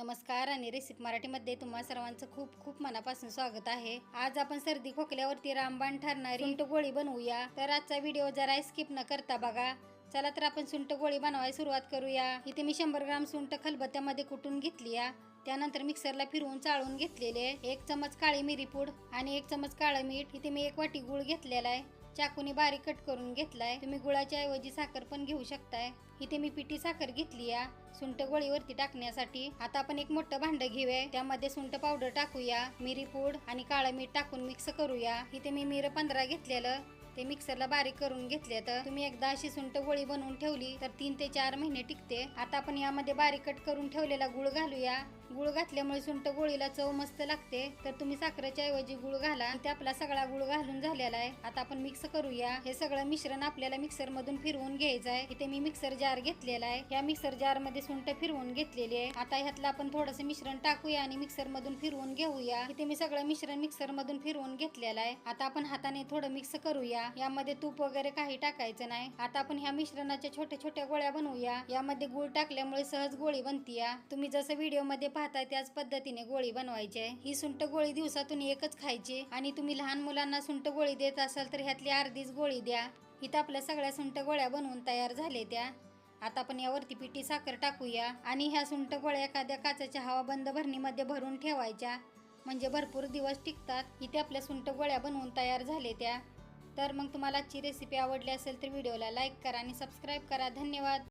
नमस्कार आणि रेसिपी मराठीमध्ये तुम्हा सर्वांचं खूप खूप मनापासून स्वागत आहे. आज आपण सर्दी खोकल्यावरती रामबाण ठरणारी सुंठ गोळी बनवूया. तर आजचा व्हिडिओ जरा स्किप न करता बघा. चला तर आपण सुंट गोळी बनवायला सुरुवात करूया. इथे मी शंभर ग्राम सुंट खलबत्त्यामध्ये कुटून घेतली या त्यानंतर मिक्सरला फिरवून चाळून घेतलेले. एक चमच काळी मिरी पूड आणि एक चमच काळं मीठ. इथे मी एक वाटी गुळ घेतलेला आहे. चाकूने बारीक कट करून घेतलाय. तुम्ही गुळाच्या ऐवजी साखर पण घेऊ शकताय. इथे मी पिठी साखर घेतली या. सुंठ गोळीवरती टाकण्यासाठी. आता आपण एक मोठं भांड घेऊया. त्यामध्ये सुंठ पावडर टाकूया. मिरी पूड आणि काळं मीठ टाकून मिक्स करूया. इथे मी मिरं पंधरा घेतलेलं. ते मिक्सरला बारीक करून घेतले तर तुम्ही एकदा अशी सुंट गोळी बनवून ठेवली तर तीन ते चार महिने टिकते. आता आपण यामध्ये बारीक कट करून ठेवलेला गुळ घालूया. गुळ घातल्यामुळे सुंट गोळीला चव मस्त लागते. तर तुम्ही साखरेच्या ऐवजी गुळ घाला इथे आपला सगळा गुळ घालून झालेला आहे. आता आपण मिक्स करूया. हे सगळं मिश्रण आपल्याला मिक्सर मधून फिरवून घ्यायचं आहे. इथे मी मिक्सर जार घेतलेला आहे. या मिक्सर जारमध्ये सुंट फिरवून घेतलेली आहे. आता ह्यातलं आपण थोडंसं मिश्रण टाकूया आणि मिक्सर मधून फिरवून घेऊया. इथे मी सगळं मिश्रण मिक्सर मधून फिरवून घेतलेलं आहे. आता आपण हाताने थोडं मिक्स करूया. यामध्ये तूप वगैरे काही टाकायचं नाही. आता आपण ह्या मिश्रणाच्या छोट्या छोट्या गोळ्या बनवूया. यामध्ये गुळ टाकल्यामुळे सहज गोळी बनतीया. तुम्ही जसं व्हिडिओमध्ये पाहताय त्याच पद्धतीने गोळी बनवायची. आहे ही सुंट गोळी दिवसातून एकच खायची. आणि तुम्ही लहान मुलांना सुंट गोळी देत असाल तर ह्यातली अर्धीच गोळी द्या. इथं आपल्या सगळ्या सुंट गोळ्या बनवून तयार झाले त्या. आता आपण यावरती पिठी साखर टाकूया. आणि ह्या सुंट गोळ्या एखाद्या काचाच्या हवा बंद भरणीमध्ये भरून ठेवायच्या. म्हणजे भरपूर दिवस टिकतात. इथे आपल्या सुंट गोळ्या बनवून तयार झाले त्या. तर मग तुम्हाला आजची रेसिपी आवडली असेल तर व्हिडिओला लाईक करा आणि सबस्क्राईब करा. धन्यवाद.